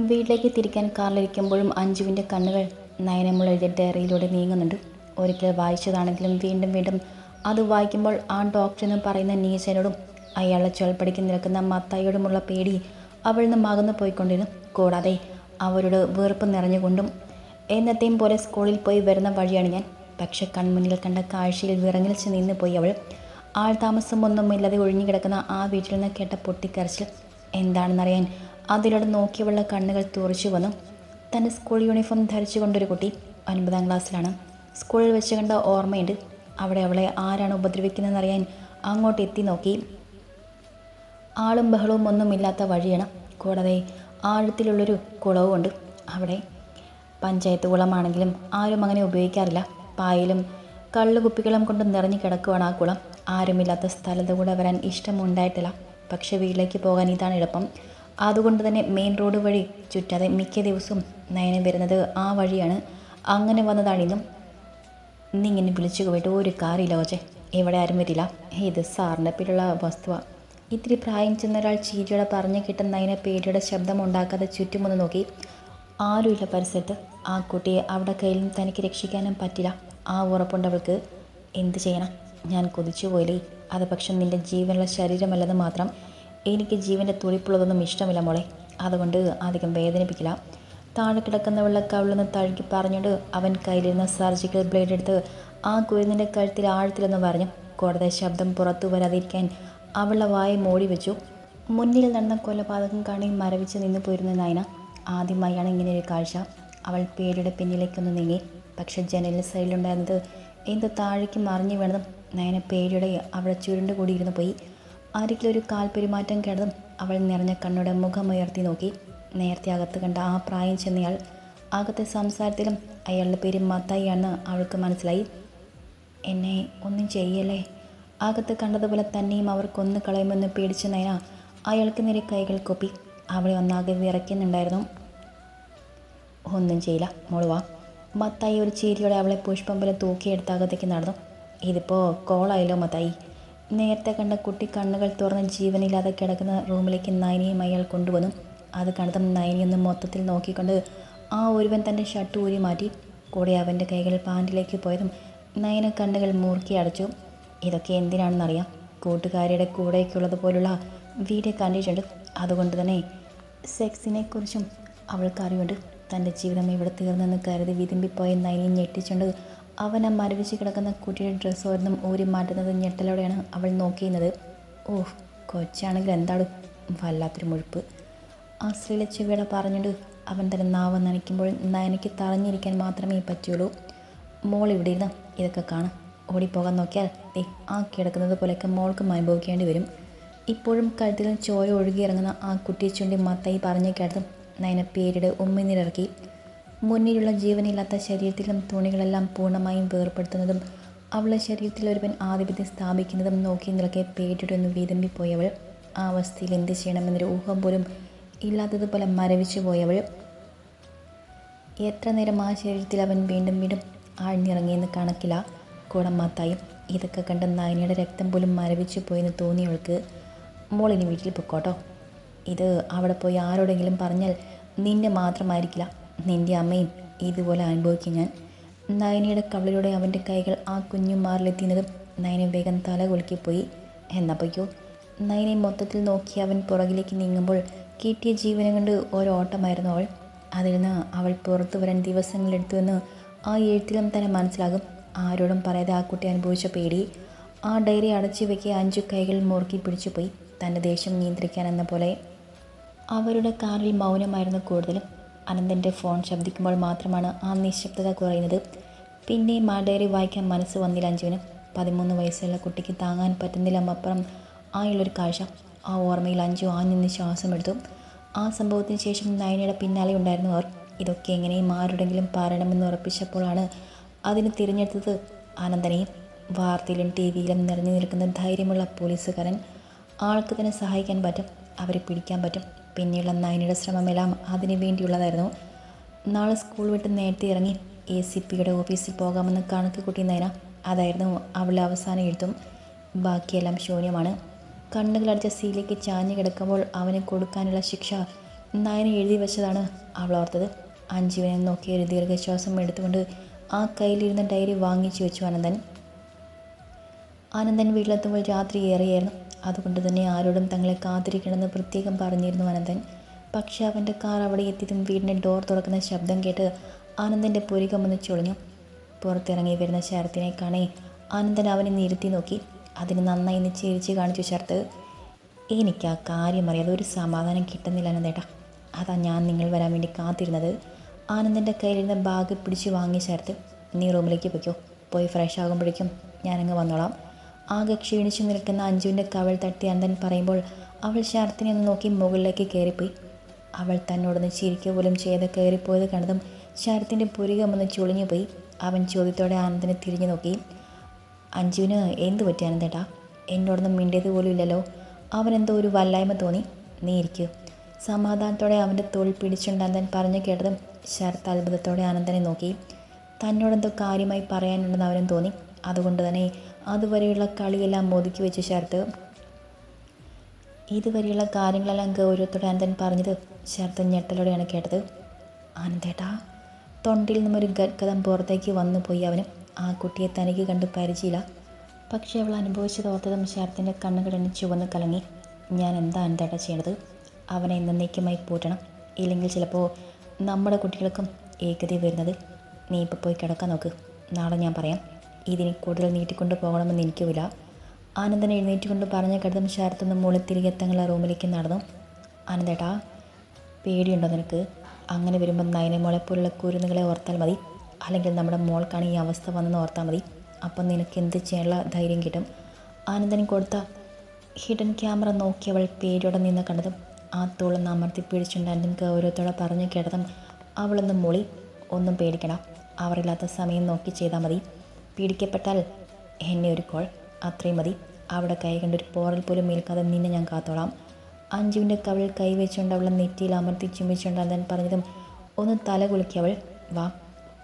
വീട്ടിലേക്ക് തിരിക്കാൻ കാറിലിരിക്കുമ്പോഴും അഞ്ജുവിന്റെ കണ്ണുകൾ നയനമുള്ള എഴുതിയ ഡയറിയിലൂടെ നീങ്ങുന്നുണ്ട്. ഒരിക്കൽ വായിച്ചതാണെങ്കിലും വീണ്ടും വീണ്ടും അത് വായിക്കുമ്പോൾ ആ ഡോക്ടർ എന്ന് പറയുന്ന നീച്ചനോടും അയാളെ ചൊൽപ്പടിക്ക് നിൽക്കുന്ന മത്തായിയോടുമുള്ള പേടി അവളിൽ നിന്ന് മകന്നു പോയിക്കൊണ്ടിരുന്നു. കൂടാതെ അവരോട് വെറുപ്പ് നിറഞ്ഞുകൊണ്ടും എന്നത്തെയും പോലെ സ്കൂളിൽ പോയി വരുന്ന വഴിയാണ് ഞാൻ. പക്ഷെ കൺമുന്നിൽ കണ്ട കാഴ്ചയിൽ വിറങ്ങലിച്ച് നിന്ന് പോയി അവൾ. ആൾ താമസമൊന്നുമില്ലാതെ ഒഴിഞ്ഞു കിടക്കുന്ന ആ വീട്ടിൽ നിന്ന് കേട്ട പൊട്ടിക്കരച്ചിൽ. എന്താണെന്നറിയാൻ അതിലൂടെ നോക്കിയവളുടെ കണ്ണുകൾ തുറച്ചു വന്നു. തന്റെ സ്കൂൾ യൂണിഫോം ധരിച്ചുകൊണ്ടൊരു കുട്ടി ഒൻപതാം ക്ലാസ്സിലാണ്. സ്കൂളിൽ വെച്ച് കണ്ട ഓർമ്മയുണ്ട്. അവിടെ അവളെ ആരാണ് ഉപദ്രവിക്കുന്നതെന്നറിയാൻ അങ്ങോട്ട് എത്തി നോക്കി. ആളും ബഹളവും ഒന്നുമില്ലാത്ത വഴിയാണ്. കൂടാതെ ആഴത്തിലുള്ളൊരു കുളവുമുണ്ട് അവിടെ. പഞ്ചായത്ത് കുളമാണെങ്കിലും ആരും അങ്ങനെ ഉപയോഗിക്കാറില്ല. പായലും കള്ളുകുപ്പികളും കൊണ്ട് നിറഞ്ഞു കിടക്കുവാണ് ആ കുളം. ആരുമില്ലാത്ത സ്ഥലത്ത് കൂടെ വരാൻ ഇഷ്ടമുണ്ടായിട്ടില്ല. പക്ഷേ വീട്ടിലേക്ക് പോകാൻ ഇതാണ് എളുപ്പം. അതുകൊണ്ട് തന്നെ മെയിൻ റോഡ് വഴി ചുറ്റാതെ മിക്ക ദിവസവും നയനം വരുന്നത് ആ വഴിയാണ്. അങ്ങനെ വന്നതാണിന്നും നീ ഇങ്ങനെ വിളിച്ചു പോയിട്ട് ഒരു കാര്യമില്ല ഓജെ ഇവിടെ ആരും വരില്ല. ഇത് സാറിന്റെ പേരുള്ള വസ്തുവ. ഇത്തിരി പ്രായം ചെന്ന ഒരാൾ ചീരിയോടെ പറഞ്ഞു കിട്ടുന്ന അതിനെ പേടിയുടെ ശബ്ദം ഉണ്ടാക്കാതെ ചുറ്റുമൊന്ന് നോക്കി. ആരുമില്ല പരിസരത്ത്. ആ കുട്ടിയെ അവിടെ കയ്യിൽ നിന്ന് തനിക്ക് രക്ഷിക്കാനും പറ്റില്ല. ആ ഉറപ്പുണ്ട് അവൾക്ക് എന്ത് ചെയ്യണം? ഞാൻ കൊതിച്ചു പോയില്ലേ? അത് പക്ഷെ നിന്റെ ജീവനുള്ള ശരീരമല്ലെന്ന് മാത്രം. എനിക്ക് ജീവന്റെ തുടിപ്പുള്ളതൊന്നും ഇഷ്ടമില്ല മോളെ. അതുകൊണ്ട് അധികം വേദനിപ്പിക്കില്ല. താഴെ കിടക്കുന്ന നിന്ന് തഴുകി പറഞ്ഞുകൊണ്ട് അവൻ കയ്യിലിരുന്ന സർജിക്കൽ ബ്ലേഡ് എടുത്ത് ആ കുരുന്നിന്റെ കഴുത്തിൽ ആഴത്തിലെന്ന് പറഞ്ഞു കോടതി ശബ്ദം പുറത്തു വരാതിരിക്കാൻ അവളുടെ വായ മൂടി വെച്ചു. മുന്നിൽ നടന്ന കൊലപാതകം കാണി മരവിച്ച് നിന്നു പോയിരുന്ന നയന ആദ്യമായാണ് ഇങ്ങനെ ഒരു കാഴ്ച. അവൾ പേടിയുടെ പിന്നിലേക്കൊന്ന് നീങ്ങി. പക്ഷെ ജനലിൽ സൈഡിലുണ്ടായിരുന്നത് എന്ത് താഴേക്ക് മറിഞ്ഞു വേണം നയന പേടിയുടെ അവളെ ചുരുണ്ട് കൂടിയിരുന്നു പോയി. അരികിലൊരു കാൽ പെരുമാറ്റം കേട്ടതും അവൾ നിറഞ്ഞ കണ്ണോടെ മുഖമുയർത്തി നോക്കി. നേരത്തെ അകത്ത് കണ്ട ആ പ്രായം ചെന്നയാൾ അകത്തെ സംസാരത്തിലും അയാളുടെ പേര് മത്തായിയാണെന്ന് അവൾക്ക് മനസ്സിലായി. എന്നെ ഒന്നും ചെയ്യല്ലേ? അകത്ത് കണ്ടതുപോലെ തന്നെയും അവർക്കൊന്ന് കൊന്നു കളയുമെന്ന് പേടിച്ച നയന അയാൾക്ക് നേരെ കൈകൾ കൊപ്പി അവളെ ഒന്നാകെ വിറയ്ക്കുന്നുണ്ടായിരുന്നു. ഒന്നും ചെയ്യില്ല മോളുവാ മത്തായി ഒരു ചീരിയോടെ അവളെ പുഷ്പം പോലെ തൂക്കിയെടുത്ത് അകത്തേക്ക് നടന്നു. ഇതിപ്പോൾ കോളായല്ലോ മത്തായി. നേരത്തെ കണ്ട കുട്ടി കണ്ണുകൾ തുറന്ന് ജീവനില്ലാതെ കിടക്കുന്ന റൂമിലേക്ക് നയനിയും അയാൾ കൊണ്ടുവന്നു. അത് കണ്ടതും നയനിയൊന്ന് മൊത്തത്തിൽ നോക്കിക്കൊണ്ട് ആ ഒരുവൻ തന്റെ ഷർട്ട് ഊരി മാറ്റി കൂടെ അവന്റെ കൈകൾ പാന്റിലേക്ക് പോയതും നയന കണ്ണുകൾ മൂർക്കി അടച്ചു. ഇതൊക്കെ എന്തിനാണെന്നറിയാം? കൂട്ടുകാരിയുടെ കൂടെയൊക്കെയുള്ളത് പോലുള്ള വീഡിയോ കണ്ടിട്ടുണ്ട്. അതുകൊണ്ട് തന്നെ സെക്സിനെക്കുറിച്ചും അവൾക്ക് അറിവുണ്ട് തന്റെ ജീവിതം ഇവിടെ തീർന്നെന്ന് കരുതി വിതുമ്പിപ്പോയ നയനെ ഞെട്ടിച്ചുകൊണ്ട് അവൻ ആ മരവിച്ച് കിടക്കുന്ന കുട്ടിയുടെ ഡ്രസ്സ് ഓരോന്നും ഊരി മാറ്റുന്നത് ഞെട്ടലോടെയാണ് അവൾ നോക്കിയിരുന്നത്. ഓഹ് കൊച്ചാണെങ്കിൽ എന്താണ് വല്ലാത്തൊരു മുഴുപ്പ്. ആ സ്ത്രീയിലെ ചെവിയുടെ പറഞ്ഞുകൊണ്ട് അവൻ തന്റെ നാവ് നനയ്ക്കുമ്പോൾ നനയ്ക്ക് തറഞ്ഞിരിക്കാൻ മാത്രമേ പറ്റുള്ളൂ. മോൾ ഇവിടെ ഇരുന്ന് ഇതൊക്കെ കാണാം. ഓടിപ്പോകാൻ നോക്കിയാൽ ദേ ആ കിടക്കുന്നത് പോലെയൊക്കെ മോൾക്ക് അനുഭവിക്കേണ്ടി വരും. ഇപ്പോഴും കഴുത്തിൽ ചോര ഒഴുകിയിറങ്ങുന്ന ആ കുട്ടിയെ ചൂണ്ടി മത്തായി പറഞ്ഞു നയനെ നയന പേരിട് ഉമ്മിനിറക്കി മുന്നിലുള്ള ജീവനില്ലാത്ത ശരീരത്തിലും തുണികളെല്ലാം പൂർണമായും വേർപ്പെടുത്തുന്നതും അവളുടെ ശരീരത്തിൽ ഒരുവൻ ആധിപത്യം സ്ഥാപിക്കുന്നതും നോക്കി നിൽക്കെ പേടിയുടെ ഒന്ന് വീതമ്പിപ്പോയവൾ. ആ അവസ്ഥയിൽ എന്ത് ചെയ്യണമെന്നൊരു ഊഹം പോലും ഇല്ലാത്തതുപോലെ മരവിച്ചു പോയവൾ. എത്ര നേരം ആ ശരീരത്തിൽ അവൻ വീണ്ടും വീണ്ടും ആഴ്ന്നിറങ്ങിയെന്ന് കണക്കില്ല. കൂടെ മാത്തായും ഇതൊക്കെ കണ്ട നായനയുടെ രക്തം പോലും മരവിച്ചു പോയെന്ന് തോന്നിയവൾക്ക് മോളിനി വീട്ടിൽ പൊക്കോട്ടോ? ഇത് അവിടെ പോയി ആരോടെങ്കിലും പറഞ്ഞാൽ നിന്നെ മാത്രമായിരിക്കില്ല. നിന്റെ അമ്മയും ഇതുപോലെ അനുഭവിക്കും ഞാൻ. നയനയുടെ കവളിലൂടെ അവന്റെ കൈകൾ ആ കുഞ്ഞു മാറിലെത്തിയതും നയനെ വേഗം തല കുലുക്കിപ്പോയി. എന്നപ്പോയ്ക്കോ നയനെ മൊത്തത്തിൽ നോക്കി അവൻ പുറകിലേക്ക് നീങ്ങുമ്പോൾ കിട്ടിയ ജീവനം കൊണ്ട് ഓരോട്ടമായിരുന്നു അവൾ. അതിൽ നിന്ന് അവൾ പുറത്തു വരാൻ ദിവസങ്ങളെടുത്തുവെന്ന് ആ എഴുത്തിലും തന്നെ മനസ്സിലാകും ആരോടും പറയാതെ ആ കുട്ടി അനുഭവിച്ച പേടി. ആ ഡയറി അടച്ചു വെക്കിയ അഞ്ചു കൈകൾ മുറുക്കി പിടിച്ചുപോയി. തന്റെ ദേഷ്യം നിയന്ത്രിക്കാനെന്ന പോലെ. അവരുടെ കാറിൽ മൗനമായിരുന്നു കൂടുതലും. അനന്തന്റെ ഫോൺ ശബ്ദിക്കുമ്പോൾ മാത്രമാണ് ആ നിശബ്ദത കുറയുന്നത്. പിന്നെ മാഡയറി ഡയറി വായിക്കാൻ മനസ്സ് വന്നില്ല അഞ്ജുവിന്. പതിമൂന്ന് വയസ്സുള്ള കുട്ടിക്ക് താങ്ങാൻ പറ്റുന്നില്ല അപ്പുറം ആയുള്ളൊരു കാഴ്ച. ആ ഓർമ്മയിൽ അഞ്ചു ആഞ്ഞെന്ന് ശ്വാസം എടുത്തു. ആ സംഭവത്തിന് ശേഷം നയനയുടെ പിന്നാലെ ഉണ്ടായിരുന്നു അവർ. ഇതൊക്കെ എങ്ങനെയും ആരുടെങ്കിലും പറയണമെന്ന് ഉറപ്പിച്ചപ്പോഴാണ് അതിന് തിരഞ്ഞെടുത്തത് ആനന്ദനെയും വാർത്തയിലും ടി വിയിലും നിറഞ്ഞു നിൽക്കുന്ന ധൈര്യമുള്ള പോലീസുകാരൻ. ആൾക്ക് തന്നെ സഹായിക്കാൻ പറ്റും. അവരെ പിടിക്കാൻ പറ്റും. പിന്നെയുള്ള നയനയുടെ ശ്രമമെല്ലാം അതിനു വേണ്ടിയുള്ളതായിരുന്നു. നാളെ സ്കൂൾ വിട്ട് നേരത്തെ ഇറങ്ങി എ സി പിയുടെ ഓഫീസിൽ പോകാമെന്ന് കണക്ക് കൂട്ടി നയന അതായിരുന്നു അവളുടെ അവസാന എഴുത്തും. ബാക്കിയെല്ലാം ശൂന്യമാണ്. കണ്ണുകളടിച്ച സീലേക്ക് ചാഞ്ഞു കിടക്കുമ്പോൾ അവന് കൊടുക്കാനുള്ള ശിക്ഷ നയന എഴുതി വെച്ചതാണ് അവൾ ഓർത്തത്. അഞ്ജുവിനെ നോക്കി ഒരു ദീർഘശ്വാസം എടുത്തുകൊണ്ട് ആ കയ്യിലിരുന്ന ഡയറി വാങ്ങിച്ചു വെച്ചു അനന്തൻ. അനന്തൻ വീട്ടിലെത്തുമ്പോൾ രാത്രി ഏറെയായിരുന്നു. അതുകൊണ്ട് തന്നെ ആരോടും തങ്ങളെ കാത്തിരിക്കണമെന്ന് പ്രത്യേകം പറഞ്ഞിരുന്നു അനന്തൻ. പക്ഷെ അവന്റെ കാർ അവിടെ എത്തിയതും വീടിന്റെ ഡോർ തുറക്കുന്ന ശബ്ദം കേട്ട് ആനന്ദന്റെ പുരികമൊന്ന് ചൊളിഞ്ഞു. പുറത്തിറങ്ങി വരുന്ന ശരത്തിനെ കാണേ ആനന്ദൻ അവനെ നിരുത്തി നോക്കി. അതിന് നന്നായി ഒന്ന് ചിരിച്ച് കാണിച്ചു ശരത്ത്. എനിക്ക് ആ കാര്യം അറിയാതെ ഒരു സമാധാനം കിട്ടുന്നില്ല അനന്തേട്ടാ. അതാ ഞാൻ നിങ്ങൾ വരാൻ വേണ്ടി കാത്തിരുന്നത്. ആനന്ദന്റെ കയ്യിലിരുന്ന ബാഗ് പിടിച്ച് വാങ്ങി ശരത്ത് നീ റൂമിലേക്ക് പൊയ്ക്കോ. പോയി ഫ്രഷ് ആകുമ്പോഴേക്കും ഞാനങ്ങ് വന്നോളാം. ആകെ ക്ഷീണിച്ചു നിൽക്കുന്ന അഞ്ജുവിന്റെ കവൾ തട്ടി അന്തൻ പറയുമ്പോൾ അവൾ ശരത്തിനെ ഒന്ന് നോക്കി മുകളിലേക്ക് കയറിപ്പോയി. അവൾ തന്നോടൊന്ന് ചിരിക്കുക പോലും ചെയ്ത് കയറിപ്പോയത് കണ്ടതും ശരത്തിന്റെ പുരികമൊന്ന് ചുളിഞ്ഞുപോയി. അവൻ ചോദ്യത്തോടെ ആനന്ദനെ തിരിഞ്ഞു നോക്കി. അഞ്ജുവിന് എന്ത് പറ്റി ആനന്ദേട്ടാ എന്നോടൊന്നും മിണ്ടിയത് പോലും ഇല്ലല്ലോ. അവനെന്തോ ഒരു വല്ലായ്മ തോന്നി. നീ ഇരിക്കൂ. സമാധാനത്തോടെ അവന്റെ തോൾ പിടിച്ചുകൊണ്ട് അന്തൻ പറഞ്ഞു കേട്ടതും ശരത്ത് അത്ഭുതത്തോടെ ആനന്ദനെ നോക്കി. തന്നോടെന്തോ കാര്യമായി പറയാനുണ്ടെന്ന് അവനും തോന്നി. അതുകൊണ്ട് തന്നെ അതുവരെയുള്ള കളിയെല്ലാം ഒതുക്കി വെച്ച് ശരത്ത് ഇതുവരെയുള്ള കാര്യങ്ങളെല്ലാം ഗൗരവത്തോടെ അനന്തൻ പറഞ്ഞത് ശരത്ത് ഞെട്ടലോടെയാണ് കേട്ടത്. ആനന്ദേട്ടാ തൊണ്ടിൽ നിന്നൊരു ഗദ്ഗതം പുറത്തേക്ക് വന്നു പോയി അവന്. ആ കുട്ടിയെ തനിക്ക് കണ്ട് പരിചയമില്ല. പക്ഷേ അവൾ അനുഭവിച്ചത് ഓർത്തതും ശരത്തിന്റെ കണ്ണുകളെന്നെ ചുവന്ന് കലങ്ങി. ഞാൻ എന്താ അനന്തേട്ട ചെയ്യണത്? അവനെ എന്നേക്കുമായി പൂട്ടണം. ഇല്ലെങ്കിൽ ചിലപ്പോൾ നമ്മുടെ കുട്ടികൾക്കും ഏകതി വരുന്നത്. നീ ഇപ്പോൾ പോയി കിടക്കാൻ നോക്ക്. നാളെ ഞാൻ പറയാം. ഇതിനെ കൂടുതൽ നീട്ടിക്കൊണ്ട് പോകണമെന്ന് എനിക്കുമില്ല. ആനന്ദൻ എഴുന്നേറ്റുകൊണ്ട് പറഞ്ഞ കടുതം ശാരത്തുനിന്ന് മുകളിൽ തിരികെ തങ്ങളെ റൂമിലേക്ക് നടന്നു. ആനന്ദേട്ടാ പേടിയുണ്ടോ നിനക്ക്? അങ്ങനെ വരുമ്പോൾ നയനെ മുളെ പോലുള്ള കുരുന്നുകളെ ഓർത്താൽ മതി. അല്ലെങ്കിൽ നമ്മുടെ മോൾക്കാണ് ഈ അവസ്ഥ വന്നെന്ന് ഓർത്താൽ മതി. അപ്പം നിനക്ക് എന്ത് ചെയ്യാനുള്ള ധൈര്യം കിട്ടും? ആനന്ദന് കൊടുത്ത ഹിഡൻ ക്യാമറ നോക്കിയവൾ പേടിയോടെ നിന്ന് കണ്ടതും ആ തോളൊന്ന് അമർത്തി പിടിച്ചുണ്ടായിരുന്നു ഗൗരവത്തോടെ പറഞ്ഞു കേട്ടതും അവളൊന്ന് മുളി. ഒന്നും പേടിക്കണം അവരില്ലാത്ത സമയം നോക്കി ചെയ്താൽ മതി. പീഡിക്കപ്പെട്ടാൽ എന്നെ ഒരു കോൾ. അത്രയും മതി. അവിടെ കൈ കണ്ടൊരു പോറൽ പോലും ഏൽക്കാതെ നിന്നെ ഞാൻ കാത്തോളാം. അഞ്ജുവിന്റെ കവിളിൽ കൈവച്ചുകൊണ്ട് അവളെ നെറ്റിയിൽ അമർത്തി ചുംബിച്ചുകൊണ്ട് ഞാൻ പറഞ്ഞതും ഒന്ന് തല കുളിക്കവൾ വാ.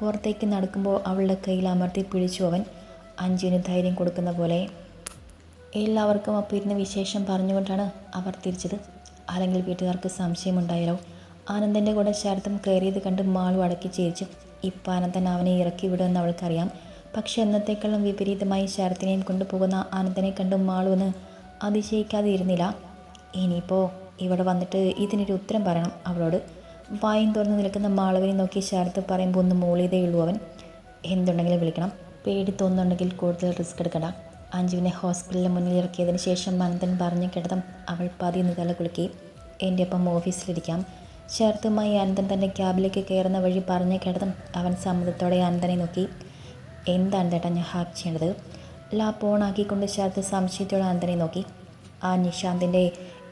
പുറത്തേക്ക് നടക്കുമ്പോൾ അവളുടെ കയ്യിൽ അമർത്തി പിടിച്ചു അവൻ. അഞ്ജുവിന് ധൈര്യം കൊടുക്കുന്ന പോലെ എല്ലാവർക്കും അപ്പോൾ ഇരുന്ന് വിശേഷം പറഞ്ഞുകൊണ്ടാണ് അവർ തിരിച്ചത്. അല്ലെങ്കിൽ വീട്ടുകാർക്ക് സംശയമുണ്ടായാലോ? ആനന്ദന്റെ കൂടെ ശരത്തും കയറിയത് കണ്ട് മാളു അടക്കി ചിരിച്ചു. ഇപ്പം ആനന്ദൻ അവനെ ഇറക്കി വിടുമെന്ന് അവൾക്കറിയാം. പക്ഷെ എന്നത്തേക്കാളും വിപരീതമായി ശരത്തിനെയും കൊണ്ടുപോകുന്ന ആനന്ദനെ കണ്ടും മാളുവെന്ന് ഒന്ന് അതിശയിക്കാതെ ഇരുന്നില്ല ഇനിയിപ്പോൾ ഇവിടെ വന്നിട്ട് ഇതിനൊരു ഉത്തരം പറയണം അവളോട്. വായും തുറന്ന് നിൽക്കുന്ന മാളവിനെ നോക്കി ശരത്ത് പറയുമ്പോൾ ഒന്ന് മൂളിയതേ ഉള്ളൂ അവൻ. എന്തുണ്ടെങ്കിലും വിളിക്കണം. പേടി തോന്നുന്നുണ്ടെങ്കിൽ കൂടുതൽ റിസ്ക് എടുക്കണ്ട. അഞ്ജുവിനെ ഹോസ്പിറ്റലിൽ മുന്നിൽ ഇറക്കിയതിന് ശേഷം അനന്തൻ പറഞ്ഞു കിടത്തം അവൾ പതിന്ന് തല കുലുക്കി. എന്റെ ഒപ്പം ഓഫീസിലിരിക്കാം. ശരത്തുമായി അനന്തൻ തന്റെ ക്യാബിലേക്ക് കയറുന്ന വഴി പറഞ്ഞു കിടത്തം അവൻ സമ്മതത്തോടെ അനന്തനെ നോക്കി. എന്താണ് ചേട്ടാ ഞാൻ ഹാക്ക് ചെയ്യേണ്ടത്? ലാപ്പ് ഓൺ ആക്കിക്കൊണ്ട് ശരത്ത് സംശയത്തോടെ അന്തനെ നോക്കി. ആ നിശാന്തിന്റെ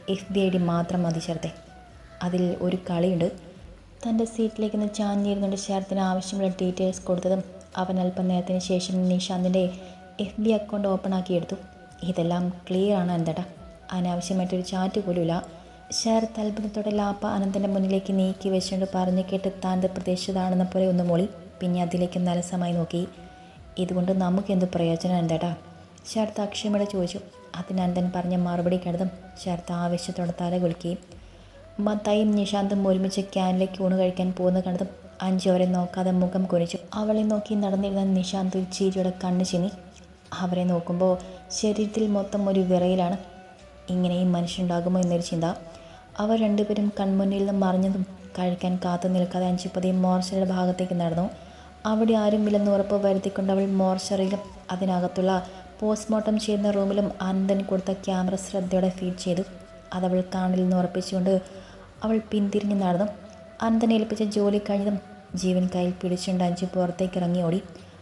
എഫ് ബി ഐ ഡി മാത്രം മതി ശരത്തെ. അതിൽ ഒരു കളിയുണ്ട്. തന്റെ സീറ്റിലേക്ക് നിന്ന് ചാഞ്ഞിരുന്നുകൊണ്ട് ശരത്തിന് ആവശ്യമുള്ള ഡീറ്റെയിൽസ് കൊടുത്തതും അവൻ അല്പം നേരത്തിന് ശേഷം നിഷാന്തിന്റെ എഫ് ബി അക്കൗണ്ട് ഓപ്പൺ ആക്കിയെടുത്തു ഇതെല്ലാം ക്ലിയർ ആണ് എന്തേട്ടാ അനാവശ്യമായിട്ടൊരു ചാറ്റ് പോലുമില്ല. ശരത് അത്ഭുതത്തോടെ ലാപ്പ അനന്തന്റെ മുന്നിലേക്ക് നീക്കി വെച്ചുകൊണ്ട് പറഞ്ഞു കേട്ട് താന്റെ പ്രതീക്ഷിതാണെന്ന പോലെ ഒന്ന് മോളി. പിന്നെ അതിലേക്ക് നരസമായി നോക്കി. ഇതുകൊണ്ട് നമുക്ക് എന്ത് പ്രയോജനം എന്താടാ? ശരത്ത് അക്ഷമയോടെ ചോദിച്ചു. അതിന് അനന്തൻ പറഞ്ഞ മറുപടി കിടതും ശരത്ത് ആവേശത്തോടെ തല കുളിക്കുകയും മത്തായും നിശാന്തും ഒരുമിച്ച് ക്യാനിലേക്ക് ഊണ് കഴിക്കാൻ പോകുന്ന കണ്ടതും അഞ്ചു അവരെ നോക്കാതെ മുഖം കുനിച്ചു. അവളെ നോക്കി നടന്നിരുന്ന നിശാന്ത് ചിരിയുടെ കണ്ണ് ചിന്നി. അവരെ നോക്കുമ്പോൾ ശരീരത്തിൽ മൊത്തം ഒരു വിറയിലാണ്. ഇങ്ങനെയും മനുഷ്യനുണ്ടാകുമോ എന്നൊരു ചിന്ത. അവർ രണ്ടുപേരും കൺമുന്നിൽ നിന്നും മറിഞ്ഞതും കഴിക്കാൻ കാത്തു നിൽക്കാതെ അഞ്ചുപതി മോർച്ചറിയുടെ ഭാഗത്തേക്ക് നടന്നു. അവിടെ ആരുമില്ലെന്ന് ഉറപ്പ് വരുത്തിക്കൊണ്ട് അവൾ മോർച്ചറിയിലും അതിനകത്തുള്ള പോസ്റ്റ്മോർട്ടം ചെയ്യുന്ന റൂമിലും അനന്തൻ കൊടുത്ത ക്യാമറ ശ്രദ്ധയോടെ ഫീഡ് ചെയ്തു. അതവൾ കാണില്ലെന്ന് ഉറപ്പിച്ചുകൊണ്ട് അവൾ പിന്തിരിഞ്ഞ് നടന്നു. അനന്തൻ ഏൽപ്പിച്ച ജോലി കഴിഞ്ഞതും ജീവൻ കയ്യിൽ പിടിച്ചുകൊണ്ട് അഞ്ചു പുറത്തേക്ക് ഇറങ്ങി ഓടി.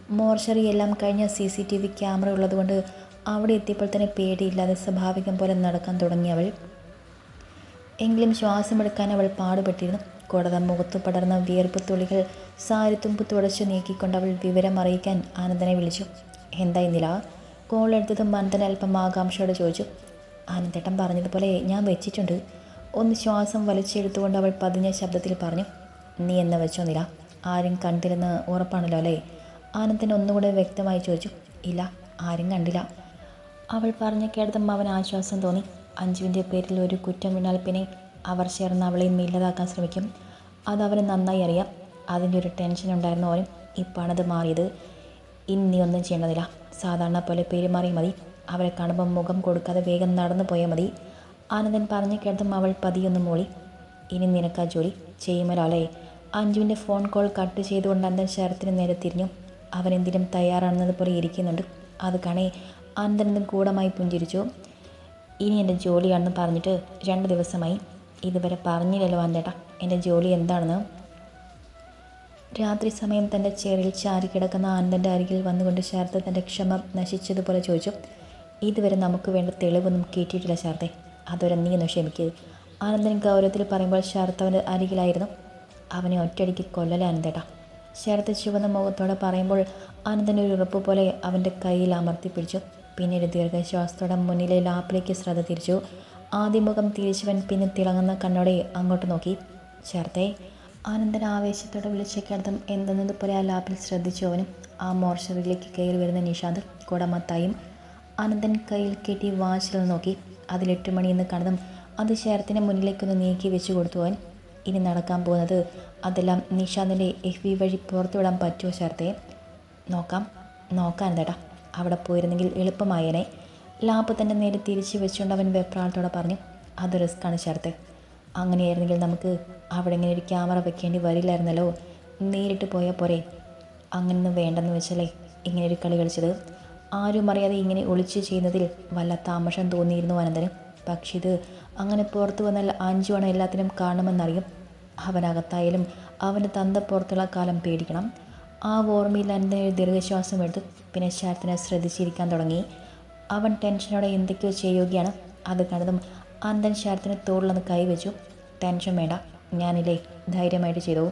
മോർച്ചറി എല്ലാം കഴിഞ്ഞ C C T V camera ഉള്ളതുകൊണ്ട് അവിടെ എത്തിയപ്പോൾ തന്നെ പേടിയില്ലാതെ സ്വാഭാവികം പോലെ നടക്കാൻ തുടങ്ങിയവൾ എങ്കിലും ശ്വാസമെടുക്കാൻ അവൾ പാടുപെട്ടിരുന്നു. കൂടാതെ മുഖത്തു പടർന്ന വിയർപ്പ് സാരി സാരിത്തുമ്പ് തുടച്ചു നീക്കിക്കൊണ്ട് അവൾ വിവരം അറിയിക്കാൻ ആനന്ദനെ വിളിച്ചു. എന്തായി നില? കോൾ എടുത്തതും അനന്തൻ അല്പം ആകാംക്ഷയോടെ ചോദിച്ചു. ആനന്ദേട്ടൻ പറഞ്ഞതുപോലെ ഞാൻ വെച്ചിട്ടുണ്ട്. ഒന്ന് ശ്വാസം വലിച്ചെടുത്തുകൊണ്ട് അവൾ പതിഞ്ഞ ശബ്ദത്തിൽ പറഞ്ഞു. നീ എന്നെ വെച്ചോ നില? ആരും കണ്ടില്ലെന്ന് ഉറപ്പാണല്ലോ അല്ലേ? ആനന്ദൻ ഒന്നുകൂടെ വ്യക്തമായി ചോദിച്ചു. ഇല്ല ആരും കണ്ടില്ല. അവൾ പറഞ്ഞ കേട്ടതും അവൻ ആശ്വാസം തോന്നി. അഞ്ജുവിന്റെ പേരിൽ ഒരു കുറ്റം വീണാൽ പിന്നെ അവർ ചേർന്ന് അവളെ ഇല്ലാതാക്കാൻ ശ്രമിക്കും. അതവന് നന്നായി അറിയാം. അതിന്റെ ഒരു ടെൻഷൻ ഉണ്ടായിരുന്ന അവനും ഇപ്പാണത് മാറിയത് ഇനി ഒന്നും ചെയ്യേണ്ടതില്ല. സാധാരണ പോലെ പെരുമാറിയാൽ മതി. അവരെ കാണുമ്പോൾ മുഖം കൊടുക്കാതെ വേഗം നടന്നു പോയാൽ മതി. ആനന്ദൻ പറഞ്ഞു കേട്ടതും അവൾ പതിയൊന്ന് മൂളി. ഇനി നിനക്കാ ജോലി. ചെയ്യുമല്ലോ അഞ്ജുവിന്റെ ഫോൺ കോൾ കട്ട് ചെയ്തുകൊണ്ട് അന്തൻ ശരത്തിന് നേരെ തിരിഞ്ഞു. അവൻ എന്തിനും തയ്യാറാണെന്നത് പോലെ ഇരിക്കുന്നുണ്ട്. അത് കാണേ. അന്തനും കൂടമായി പുഞ്ചിരിച്ചു. ഇനി എന്റെ ജോലിയാണെന്ന് പറഞ്ഞിട്ട് രണ്ട് ദിവസമായി. ഇതുവരെ പറഞ്ഞില്ലല്ലോ അന്തേട്ടാ എന്റെ ജോലി എന്താണെന്ന്. രാത്രി സമയം തന്റെ ചേറിൽ ചാരി കിടക്കുന്ന ആനന്ദന്റെ അരികിൽ വന്നുകൊണ്ട് ശാരദ തന്റെ ക്ഷമ നശിച്ചതുപോലെ ചോദിച്ചു ഇതുവരെ നമുക്ക് വേണ്ട തെളിവൊന്നും കിട്ടിയിട്ടില്ല ശാരദ അതുവരെ നീ ഒന്ന് ക്ഷമിക്കരുത് ആനന്ദൻ ഗൗരവത്തിൽ പറയുമ്പോൾ ശാരദ അവന്റെ അരികിലായിരുന്നു. അവനെ ഒറ്റയടിക്ക് കൊല്ലല ആനന്ദേട്ടാ ശരത്ത് ചുവന്ന മുഖത്തോടെ പറയുമ്പോൾ ആനന്ദൻ ഒരു ഉറപ്പ് പോലെ അവന്റെ കയ്യിൽ അമർത്തി പിടിച്ചു. പിന്നീട് ദീർഘശ്വാസത്തോടെ മുന്നിലെ ലാപ്പിലേക്ക് ശ്രദ്ധ തിരിച്ചു. ആദ്യ മുഖം തിരിച്ചവൻ പിന്നെ തിളങ്ങുന്ന കണ്ണോടെ അങ്ങോട്ട് നോക്കി. ചേർത്തേ ആനന്ദൻ ആവേശത്തോടെ വിളിച്ചേക്കടുത്തും എന്തെന്നതുപോലെ ആ ലാപ്പിൽ ശ്രദ്ധിച്ചു അവനും. ആ മോർച്ചറിയിലേക്ക് കയറി വരുന്ന നിഷാന്ത് കുടമത്തായും ആനന്ദൻ കയ്യിൽ കെട്ടി വാച്ചിൽ നോക്കി. അതിൽ എട്ട് മണിയെന്ന് കണ്ടതും അത് ശരത്തിന് മുന്നിലേക്കൊന്ന് നീക്കി വെച്ചു കൊടുത്തു അവൻ. ഇനി നടക്കാൻ പോകുന്നത് അതെല്ലാം നിഷാന്തിന്റെ എഫ് വി വഴി പുറത്തുവിടാൻ പറ്റുമോ ശരത്തെ? നോക്കാം നോക്കാൻ തേട്ടാ അവിടെ പോയിരുന്നെങ്കിൽ എളുപ്പമായേനെ. ലാപ്പ് തന്റെ നേരെ തിരിച്ചു വെച്ചുകൊണ്ട് അവൻ വെപ്രാളത്തോടെ പറഞ്ഞു അത് റിസ്ക്കാണ് ചേർത്ത് അങ്ങനെയായിരുന്നെങ്കിൽ നമുക്ക് അവിടെ ഇങ്ങനെ ഒരു ക്യാമറ വെക്കേണ്ടി വരില്ലായിരുന്നല്ലോ. നേരിട്ട് പോയാൽ പോരെ. അങ്ങനൊന്നും വേണ്ടെന്ന് വെച്ചാലേ ഇങ്ങനെ ഒരു കളി കളിച്ചത്. ആരും അറിയാതെ ഇങ്ങനെ ഒളിച്ച് ചെയ്യുന്നതിൽ വല്ല താമസം തോന്നിയിരുന്നു അനന്തന്. പക്ഷെ ഇത് അങ്ങനെ പുറത്തു വന്നാൽ അഞ്ചു അഞ്ചുവണ എല്ലാത്തിനും കാണുമെന്നറിയും അവനകത്തായാലും അവന്റെ തന്ത പുറത്തുള്ള കാലം പേടിക്കണം. ആ ഓർമ്മയിൽ അനന്തന് ഒരു ദീർഘശ്വാസം എടുത്തു പിന്നെ ശരത്തിനെ ശ്രദ്ധിച്ചിരിക്കാൻ തുടങ്ങി. അവൻ ടെൻഷനോടെ എന്തൊക്കെയോ ചെയ്യുകയാണ്. അത് കണ്ടതും അന്തൻ ശരത്തിന് തോളിലൊന്ന് കൈവച്ചു ടെൻഷൻ വേണ്ട ഞാനില്ലേ ധൈര്യമായിട്ട് ചെയ്തു.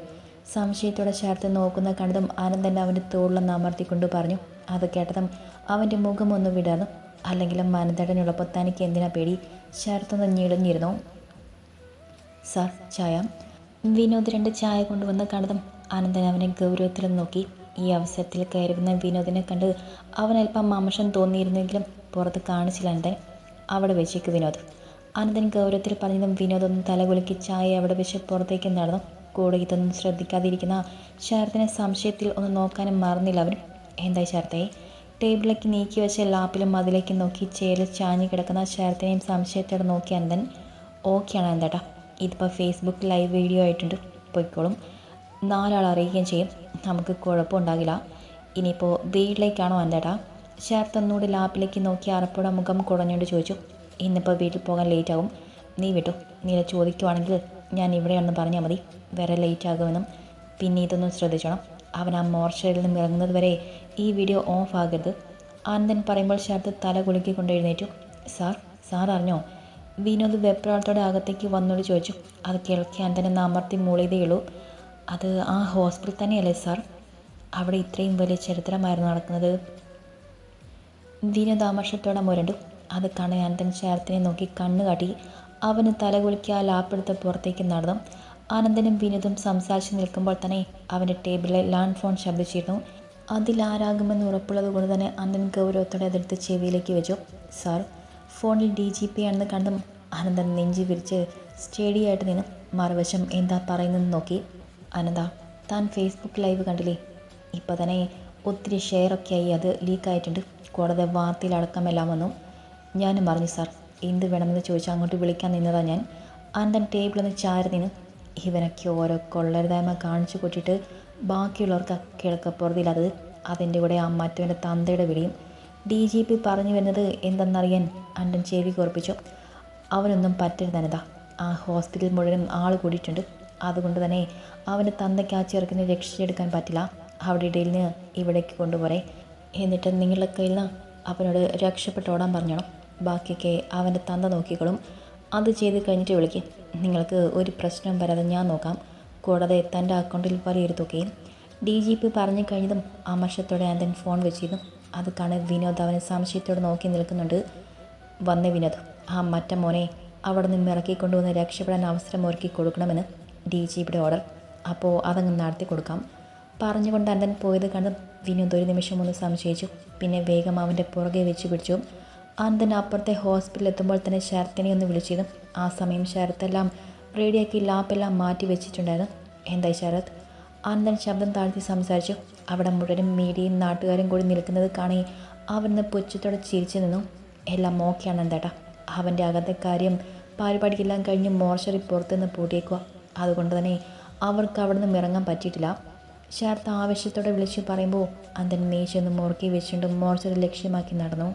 സംശയത്തോടെ ശരത്ത് നോക്കുന്ന കണ്ടതും ആനന്ദൻ അവന്റെ തോളിലൊന്ന് അമർത്തിക്കൊണ്ട് പറഞ്ഞു. അത് കേട്ടതും അവന്റെ മുഖം ഒന്ന് വിടർന്നു. അല്ലെങ്കിലും മാനന്തടനുള്ളപ്പോൾ തനിക്ക് എന്തിനാ പേടി? ശരത്തൊന്ന് ഞെളിഞ്ഞിരുന്നു. സാർ ചായ. വിനോദ് രണ്ട് ചായ കൊണ്ടുവന്ന് കണ്ടതും ആനന്ദൻ അവനെ ഗൗരവത്തിൽ നോക്കി. ഈ അവസരത്തിൽ കയറുന്ന വിനോദിനെ കണ്ട് അവനൽപ്പം അല്പം മാമഷം തോന്നിയിരുന്നെങ്കിലും പുറത്ത് കാണിച്ചില്ല അനന്തൻ അവിടെ വെച്ചേക്ക് വിനോദ്. അനന്തൻ ഗൗരവത്തിൽ പറഞ്ഞതും വിനോദൊന്നും തലകുലുക്കി ചായ അവിടെ വെച്ച് പുറത്തേക്ക് നടന്നു. കൂടെ ഇതൊന്നും ശ്രദ്ധിക്കാതിരിക്കുന്ന ശരത്തിനെ സംശയത്തിൽ ഒന്ന് നോക്കാനും മറന്നില്ല അവൻ. എന്തായി ശരത്തേ? ടേബിളിലേക്ക് നീക്കി വെച്ച ലാപ്പിലും അതിലേക്ക് നോക്കി ചേരിൽ ചാഞ്ഞു കിടക്കുന്ന ശരത്തിനെയും സംശയത്തോടെ നോക്കി അനന്തൻ. ഓക്കെയാണ് എന്താട്ടാ ഇതിപ്പോൾ ഫേസ്ബുക്ക് ലൈവ് വീഡിയോ ആയിട്ടുണ്ട്. പൊയ്ക്കോളും. നാലാൾ അറിയുകയും ചെയ്യും. നമുക്ക് കുഴപ്പമുണ്ടാകില്ല ഇനിയിപ്പോൾ വീട്ടിലേക്കാണോ എന്താട്ടാ ശരത്ത് ഒന്നുകൂടി ലാപ്പിലേക്ക് നോക്കി അറപ്പോടെ മുഖം കുടഞ്ഞുകൊണ്ട് ചോദിച്ചു ഇന്നിപ്പോൾ വീട്ടിൽ പോകാൻ ലേറ്റ് ആകും നീ വിട്ടു? നീല ചോദിക്കുവാണെങ്കിൽ ഞാൻ ഇവിടെയാണെന്ന് പറഞ്ഞാൽ മതി. വരെ ലേറ്റ് ആകുമെന്നും പിന്നെ ഇതൊന്നും ശ്രദ്ധിച്ചോണം. അവൻ ആ മോർച്ചറിയിൽ നിന്ന് ഇറങ്ങുന്നത് വരെ ഈ വീഡിയോ ഓഫ് ആകരുത്. ആനന്ദൻ പറയുമ്പോൾ ശരത്ത് തല കുലുക്കിക്കൊണ്ട് എഴുന്നേറ്റു. സാർ സാർ അറിഞ്ഞോ? വിനോദ് വെപ്രാളത്തോടെ അകത്തേക്ക് വന്നോട് ചോദിച്ചു. അത് കേൾക്കി ആനന്ദനെ അമർത്തി മൂളിയതേ ഉള്ളൂ. അത് ആ ഹോസ്പിറ്റൽ തന്നെയല്ലേ സാർ? അവിടെ ഇത്രയും വലിയ ചരിത്രമായിരുന്നു നടക്കുന്നത്. വിനോദാമർഷത്തോടെ മുരണ്ടു. അത് കാണാൻ അനന്തൻ ശരത്തിനെ നോക്കി കണ്ണു കാട്ടി അവന് തലകുലുക്കി ആ ലാപ്പെടുത്ത് പുറത്തേക്ക് നടന്നു. ആനന്ദനും വിനോദും സംസാരിച്ച് നിൽക്കുമ്പോൾ തന്നെ അവന്റെ ടേബിളിലെ ലാൻഡ് ഫോൺ ശബ്ദിച്ചിരുന്നു. അതിലാരാകുമെന്ന് ഉറപ്പുള്ളത് കൊണ്ട് തന്നെ അനന്തൻ ഗൗരവത്തോടെ അതെടുത്ത് ചെവിയിലേക്ക് വെച്ചു. സാർ ഫോണിൽ ഡി ജി പി ആണെന്ന് കണ്ടും അനന്തൻ നെഞ്ചി വിരിച്ച് സ്റ്റേഡിയായിട്ട് നിന്ന് മറുവശം എന്താ പറയുന്നതെന്ന് നോക്കി. അനന്ത താൻ ഫേസ്ബുക്ക് ലൈവ് കണ്ടില്ലേ? ഇപ്പോൾ തന്നെ ഒത്തിരി ഷെയറൊക്കെ ആയി അത് ലീക്കായിട്ടുണ്ട്. കൂടാതെ വാർത്തയിലടക്കമെല്ലാം വന്നു. ഞാനും പറഞ്ഞു സാർ എന്ത് വേണമെന്ന് ചോദിച്ചാൽ അങ്ങോട്ട് വിളിക്കാൻ നിന്നതാണ് ഞാൻ. അന്തൻ ടേബിളിൽ നിന്ന് ചാരി നിന്ന് ഇവനൊക്കെ ഓരോ കൊള്ളരുതായ്മ കാണിച്ചു കൂട്ടിയിട്ട് ബാക്കിയുള്ളവർക്ക് കിഴക്കപ്പുറത്തില്ലാത്തത് അതിന്റെ കൂടെ ആ മറ്റവന്റെ തന്തയുടെ വിളിയും. ഡി ജി പി പറഞ്ഞു വരുന്നത് എന്തെന്നറിയാൻ അണ്ടൻ ചെവി കുറപ്പിച്ചു. അവനൊന്നും പറ്റരുതനതാ ആ ഹോസ്പിറ്റൽ മുഴുവനും ആൾ കൂടിയിട്ടുണ്ട്. അതുകൊണ്ട് തന്നെ അവന്റെ തന്തയ്ക്ക് ആ ചെറുക്കിനെ രക്ഷിച്ചെടുക്കാൻ പറ്റില്ല. അവിടെ ഇടയിൽ നിന്ന് ഇവിടേക്ക് കൊണ്ടുപോരെ. എന്നിട്ട് നിങ്ങളുടെ കയ്യിൽ നിന്ന് അവനോട് രക്ഷപ്പെട്ടോടാൻ പറഞ്ഞോണം. ബാക്കിയൊക്കെ അവന്റെ തന്ത നോക്കിക്കോളും. അത് ചെയ്ത് കഴിഞ്ഞിട്ട് വിളിക്കും. നിങ്ങൾക്ക് ഒരു പ്രശ്നം വരാതെ ഞാൻ നോക്കാം. കൂടാതെ തന്റെ അക്കൗണ്ടിൽ വലിയൊരു ഡി ജി പി പറഞ്ഞു കഴിഞ്ഞതും അമർഷത്തോടെ ആന്തൻ ഫോൺ വെച്ചിരുന്നു. അത് കാണാൻ വിനോദ് അവനെ സംശയത്തോടെ നോക്കി നിൽക്കുന്നുണ്ട്. വന്ന വിനോദ് ആ മറ്റ മോനെ അവിടെ നിന്ന് ഇറക്കിക്കൊണ്ടുവന്ന് രക്ഷപ്പെടാൻ അവസരം ഒരുക്കി കൊടുക്കണമെന്ന് ഡി ജി പിയുടെ ഓർഡർ. അപ്പോൾ അതങ്ങ് നടത്തി കൊടുക്കാം പറഞ്ഞുകൊണ്ട് അന്തൻ പോയത് കണ്ട് വിനോദ് ഒരു നിമിഷം ഒന്ന് സംശയിച്ചു. പിന്നെ വേഗം അവന്റെ പുറകെ വെച്ച് പിടിച്ചു. അന്തൻ അപ്പുറത്തെ ഹോസ്പിറ്റലിൽ എത്തുമ്പോൾ തന്നെ ശരത്തിനെ ഒന്ന് വിളിച്ചിരുന്നു. ആ സമയം ശരത്തെല്ലാം റെഡിയാക്കി ലാപ്പെല്ലാം മാറ്റി വെച്ചിട്ടുണ്ടായിരുന്നു. എന്തായി ശരത്? അനന്തൻ ശബ്ദം താഴ്ത്തി സംസാരിച്ചു. അവിടെ മുഴുവനും മീഡിയയും നാട്ടുകാരും കൂടി നിൽക്കുന്നത് കാണി അവന് പുച്ഛത്തോടെ ചിരിച്ചു നിന്നു. എല്ലാം ഓക്കെയാണ് എന്താട്ടാ അവന്റെ അകത്തെ കാര്യം പരിപാടിക്കെല്ലാം കഴിഞ്ഞ് മോർച്ചറി പുറത്തുനിന്ന് പൂട്ടിയേക്കുക അതുകൊണ്ട് തന്നെ അവർക്ക് അവിടെ നിന്ന് ഇറങ്ങാൻ പറ്റിയിട്ടില്ല. ശരത്ത് ആവശ്യത്തോടെ വിളിച്ചു പറയുമ്പോൾ അന്തൻ മീശൊന്ന് മുറുക്കി വെച്ചുകൊണ്ട് മോർച്ചറി ലക്ഷ്യമാക്കി നടന്നു.